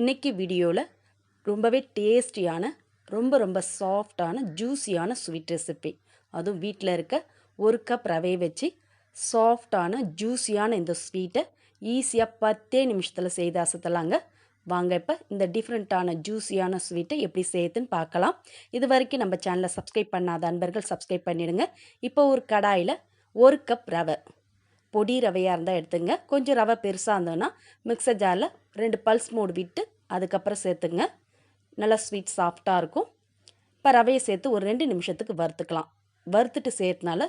இன்றைக்கி வீடியோவில் ரொம்பவே டேஸ்டியான ரொம்ப ரொம்ப சாஃப்டான ஜூஸியான ஸ்வீட் ரெசிபி. அதுவும் வீட்டில் இருக்க ஒரு கப் ரவையை வச்சு சாஃப்டான ஜூஸியான இந்த ஸ்வீட்டை ஈஸியாக பத்தே நிமிஷத்தில் செய்து அசத்தலாங்க. வாங்க இப்போ இந்த டிஃப்ரெண்ட்டான ஜூஸியான ஸ்வீட்டை எப்படி செய்யுதுன்னு பார்க்கலாம். இது வரைக்கும் நம்ம சேனலை சப்ஸ்கிரைப் பண்ணாத அன்பர்கள் சப்ஸ்கிரைப் பண்ணிடுங்க. இப்போ ஒரு கடாயில் ஒரு கப் ரவை. பொடி ரவையாக இருந்தால் எடுத்துங்க. கொஞ்சம் ரவை பெருசாக இருந்ததுன்னா மிக்சர் ஜாரில் ரெண்டு பல்ஸ் மூடு விட்டு அதுக்கப்புறம் சேர்த்துங்க. நல்லா ஸ்வீட் சாஃப்டாக இருக்கும். இப்போ ரவையை சேர்த்து ஒரு ரெண்டு நிமிஷத்துக்கு வறுத்துக்கலாம். வறுத்துட்டு சேர்த்தனால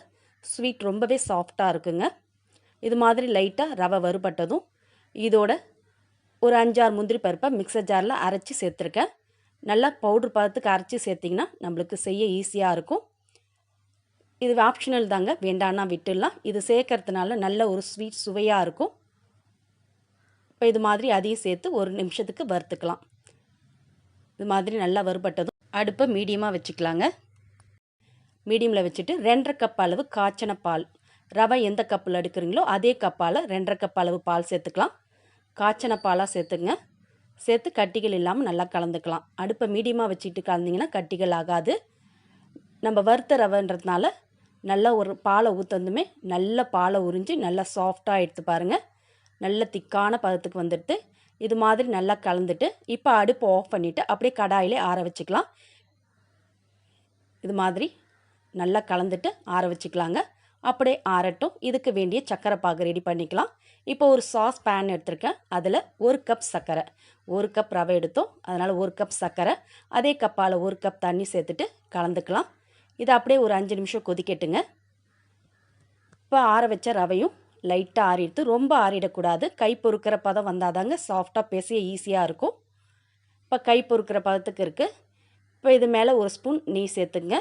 ஸ்வீட் ரொம்பவே சாஃப்டாக இருக்குங்க. இது மாதிரி லைட்டாக ரவை வறுபட்டதும் இதோட ஒரு அஞ்சாறு முந்திரி பருப்பை மிக்சர் ஜாரில் அரைச்சி சேர்த்துருக்கேன். நல்லா பவுட்ரு பதத்துக்கு அரைச்சி சேர்த்திங்கன்னா நம்மளுக்கு செய்ய ஈஸியாக இருக்கும். இது ஆப்ஷனல் தாங்க. வேண்டான்னா விட்டுடலாம். இது சேர்க்கறதுனால நல்ல ஒரு ஸ்வீட் சுவையாக இருக்கும். இப்போ இது மாதிரி அதையும் சேர்த்து ஒரு நிமிஷத்துக்கு வறுத்துக்கலாம். இது மாதிரி நல்லா வறுபட்டதும் அடுப்பை மீடியமாக வச்சுக்கலாங்க. மீடியமில் வச்சுட்டு ரெண்டரை கப் அளவு காய்ச்சின பால். ரவை எந்த கப்பில் எடுக்கிறீங்களோ அதே கப்பால் ரெண்டரை கப் அளவு பால் சேர்த்துக்கலாம். காய்ச்சின பாலாக சேர்த்துங்க. சேர்த்து கட்டிகள் இல்லாமல் நல்லா கலந்துக்கலாம். அடுப்பை மீடியமாக வச்சுட்டு கலந்திங்கன்னா கட்டிகள் ஆகாது. நம்ம வறுத்த ரவைன்றதுனால நல்லா ஒரு பாலை ஊற்றந்துமே நல்ல பாலை உறிஞ்சி நல்லா சாஃப்டாக எடுத்து பாருங்கள் நல்ல திக்கான பதத்துக்கு வந்துட்டு இது மாதிரி நல்லா கலந்துட்டு இப்போ அடுப்பு ஆஃப் பண்ணிவிட்டு அப்படியே கடாயிலே ஆற வச்சுக்கலாம். இது மாதிரி நல்லா கலந்துட்டு ஆற வச்சுக்கலாங்க. அப்படியே ஆறட்டும். இதுக்கு வேண்டிய சக்கரை பாகு ரெடி பண்ணிக்கலாம். இப்போ ஒரு சாஸ் பேன் எடுத்திருக்கேன். அதில் ஒரு கப் சர்க்கரை ஒரு கப் ரவை எடுத்தோம். அதனால் ஒரு கப் சர்க்கரை அதே கப்பால் ஒரு கப் தண்ணி சேர்த்துட்டு கலந்துக்கலாம். இதை அப்படியே ஒரு அஞ்சு நிமிஷம் கொதிக்கட்டுங்க. இப்போ ஆற வச்ச ரவையும் லைட்டாக ஆறிடுத்து ரொம்ப ஆறிடக்கூடாது. கை பொறுக்கிற பதம் வந்தால் தாங்க சாஃப்டாக பேசிய ஈஸியாக இருக்கும். இப்போ கை பொறுக்கிற பதத்துக்கு இருக்குது இப்போ இது மேலே ஒரு ஸ்பூன் நெய் சேர்த்துங்க.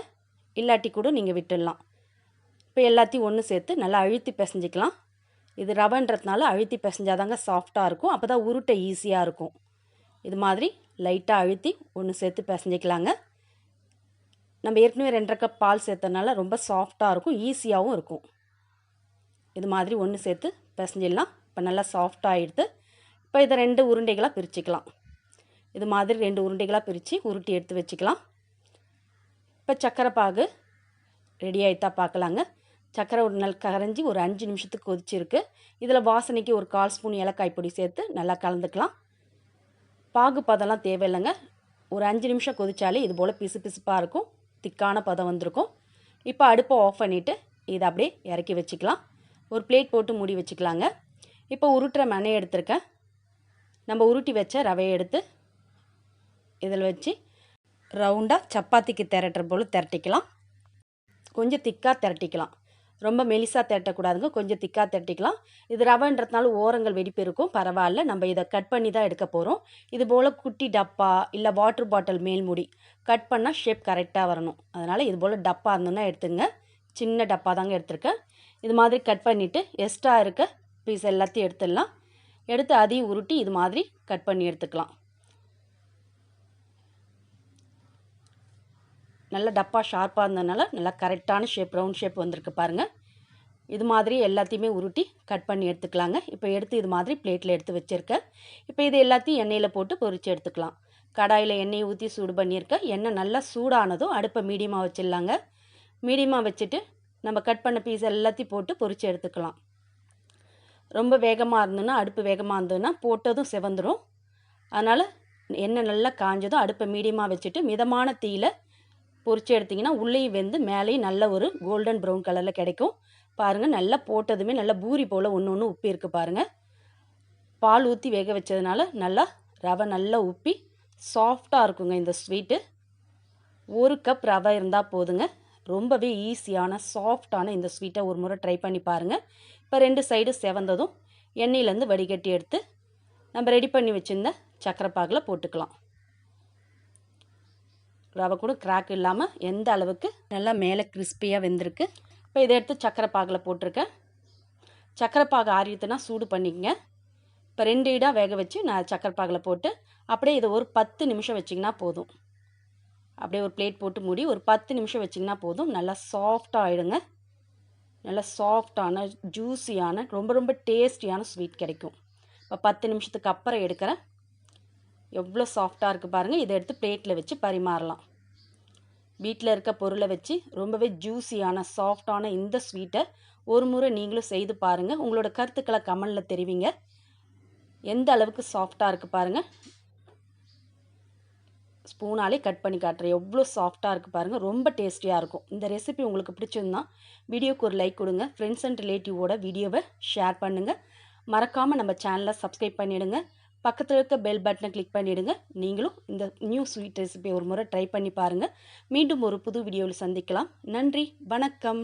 இல்லாட்டி கூட நீங்கள் விட்டுடலாம். இப்போ எல்லாத்தையும் ஒன்று சேர்த்து நல்லா அழுத்தி பிசைஞ்சிக்கலாம். இது ரவைன்றதுனால அழுத்தி பிசைஞ்சாதாங்க சாஃப்டாக இருக்கும். அப்போ தான் உருட்டை ஈஸியாக இருக்கும். இது மாதிரி லைட்டாக அழுத்தி ஒன்று சேர்த்து பிசைஞ்சிக்கலாங்க. நம்ம ஏற்கனவே ரெண்டரை கப் பால் சேர்த்தனால ரொம்ப சாஃப்டாக இருக்கும் ஈஸியாகவும் இருக்கும். இது மாதிரி ஒன்று சேர்த்து பிசைஞ்சிடலாம். இப்போ நல்லா சாஃப்டாக எடுத்து இப்போ இதை ரெண்டு உருண்டைகளாக பிரிச்சுக்கலாம். இது மாதிரி ரெண்டு உருண்டைகளாக பிரித்து உருட்டி எடுத்து வச்சுக்கலாம். இப்போ சக்கரை பாகு ரெடி ஆகிட்டா பார்க்கலாங்க சக்கரை ஒரு நாள் கரைஞ்சி ஒரு அஞ்சு நிமிஷத்துக்கு கொதிச்சிருக்கு. இதில் வாசனைக்கு ஒரு கால் ஸ்பூன் ஏலக்காய் பொடி சேர்த்து நல்லா கலந்துக்கலாம். பாகு பதம்லாம் தேவையில்லைங்க. ஒரு அஞ்சு நிமிஷம் கொதித்தாலே இது போல் பிசு பிசுப்பாக இருக்கும். திக்கான பதம் வந்திருக்கும். இப்போ அடுப்பை ஆஃப் பண்ணிவிட்டு இதை அப்படியே இறக்கி வச்சுக்கலாம். ஒரு பிளேட் போட்டு மூடி வச்சுக்கலாங்க. இப்போ உருட்டுற மனையை எடுத்திருக்கேன். நம்ம உருட்டி வச்ச ரவையை எடுத்து இதில் வச்சு ரவுண்டாக சப்பாத்திக்கு திரட்டுற போல் திரட்டிக்கலாம். கொஞ்சம் திக்காக திரட்டிக்கலாம். ரொம்ப மெலிசாக தட்டக்கூடாதுங்க கொஞ்சம் திக்காக தட்டிக்கலாம் இது ரவைன்றதுனால ஓரங்கள் வெடிப்பு இருக்கும் பரவாயில்ல. நம்ம இதை கட் பண்ணி தான் எடுக்க போகிறோம் இது போல் குட்டி டப்பா இல்லை வாட்டர் பாட்டில் மேல் மூடி கட் பண்ணால் ஷேப் கரெக்டாக வரணும். அதனால் இது போல் டப்பா இருந்ததுன்னா எடுத்துங்க. சின்ன டப்பா தாங்க எடுத்திருக்கேன். இது மாதிரி கட் பண்ணிவிட்டு எக்ஸ்ட்ரா இருக்க பீஸ் எல்லாத்தையும் எடுத்துடலாம். எடுத்து அதையும் உருட்டி இது மாதிரி கட் பண்ணி எடுத்துக்கலாம். நல்ல டப்பா ஷார்ப்பாக இருந்ததுனால நல்லா கரெக்டான ஷேப் ரவுண்ட் ஷேப் வந்திருக்கு பாருங்கள் இது மாதிரி எல்லாத்தையுமே உருட்டி கட் பண்ணி எடுத்துக்கலாங்க. இப்போ எடுத்து இது மாதிரி பிளேட்டில் எடுத்து வச்சுருக்கேன். இப்போ இது எல்லாத்தையும் எண்ணெயில் போட்டு பொரித்து எடுத்துக்கலாம். கடாயில் எண்ணெயை ஊற்றி சூடு பண்ணியிருக்கேன். எண்ணெய் நல்லா சூடானதும் அடுப்பை மீடியமாக வச்சிடலாங்க. மீடியமாக வச்சுட்டு நம்ம கட் பண்ண பீஸ் எல்லாத்தையும் போட்டு பொரித்து எடுத்துக்கலாம். ரொம்ப வேகமாக இருந்ததுன்னா அடுப்பு வேகமாக இருந்ததுன்னா போட்டதும் செவந்துடும் அதனால் எண்ணெய் நல்லா காஞ்சதும் அடுப்பை மீடியமாக வச்சுட்டு மிதமான தீயில் பொறிச்சு எடுத்திங்கன்னா உள்ளேயும் வெந்து மேலேயும் நல்ல ஒரு கோல்டன் ப்ரௌன் கலரில் கிடைக்கும். பாருங்கள் நல்லா போட்டதுமே நல்லா பூரி போல் ஒன்று ஒன்று உப்பி இருக்குது பாருங்கள் பால் ஊற்றி வேக வச்சதுனால நல்லா ரவை நல்லா உப்பி சாஃப்டாக இருக்குங்க இந்த ஸ்வீட்டு ஒரு கப் ரவை இருந்தால் போதுங்க. ரொம்பவே ஈஸியான சாஃப்டான இந்த ஸ்வீட்டை ஒரு முறை ட்ரை பண்ணி பாருங்கள் இப்போ ரெண்டு சைடு செவந்ததும் எண்ணெயிலேருந்து வடிகட்டி எடுத்து நம்ம ரெடி பண்ணி வச்சுருந்த சக்கரை பாகில் போட்டுக்கலாம். ரவை கூட கிராக் இல்லாமல் எந்த அளவுக்கு நல்லா மேலே கிறிஸ்பியாக வெந்திருக்கு. இப்போ இதை எடுத்து சக்கரை பாகில் போட்டிருக்கேன். சக்கரை பாகு சூடு பண்ணிக்கங்க. இப்போ ரெண்டு இடாக வேக வச்சு நான் சக்கரை பாகில் போட்டு அப்படியே இதை ஒரு பத்து நிமிஷம் வச்சிங்கன்னா போதும். அப்படியே ஒரு பிளேட் போட்டு மூடி ஒரு பத்து நிமிஷம் வச்சிங்கன்னா போதும். நல்லா சாஃப்டாக ஆகிடுங்க நல்லா சாஃப்டான ஜூஸியான ரொம்ப ரொம்ப டேஸ்டியான ஸ்வீட் கிடைக்கும். இப்போ பத்து நிமிஷத்துக்கு அப்புறம் எடுக்கிறேன். எவ்வளோ சாஃப்டாக இருக்குது பாருங்கள் இதை எடுத்து பிளேட்டில் வச்சு பரிமாறலாம். வீட்டில் இருக்க பொருளை வச்சு ரொம்பவே ஜூஸியான சாஃப்டான இந்த ஸ்வீட்டை ஒரு முறை நீங்களும் செய்து பாருங்கள் உங்களோட கருத்துக்களை கமெண்டில் தெரிவிங்க. எந்த அளவுக்கு சாஃப்டாக இருக்குது பாருங்கள் ஸ்பூனாலே கட் பண்ணி காட்டுறேன். எவ்வளோ சாஃப்டாக இருக்குது பாருங்கள் ரொம்ப டேஸ்டியாக இருக்கும். இந்த ரெசிபி உங்களுக்கு பிடிச்சிருந்தா வீடியோக்கு ஒரு லைக் கொடுங்க. ஃப்ரெண்ட்ஸ் அண்ட் ரிலேட்டிவோட வீடியோவை ஷேர் பண்ணுங்கள் மறக்காமல் நம்ம சேனலை சப்ஸ்கிரைப் பண்ணிவிடுங்க பக்கத்தில் இருக்க பெல் பட்டனை கிளிக் பண்ணிவிடுங்க நீங்களும் இந்த நியூ ஸ்வீட் ரெசிபி ஒரு முறை ட்ரை பண்ணி பாருங்கள் மீண்டும் ஒரு புது வீடியோவில் சந்திக்கலாம். நன்றி வணக்கம்.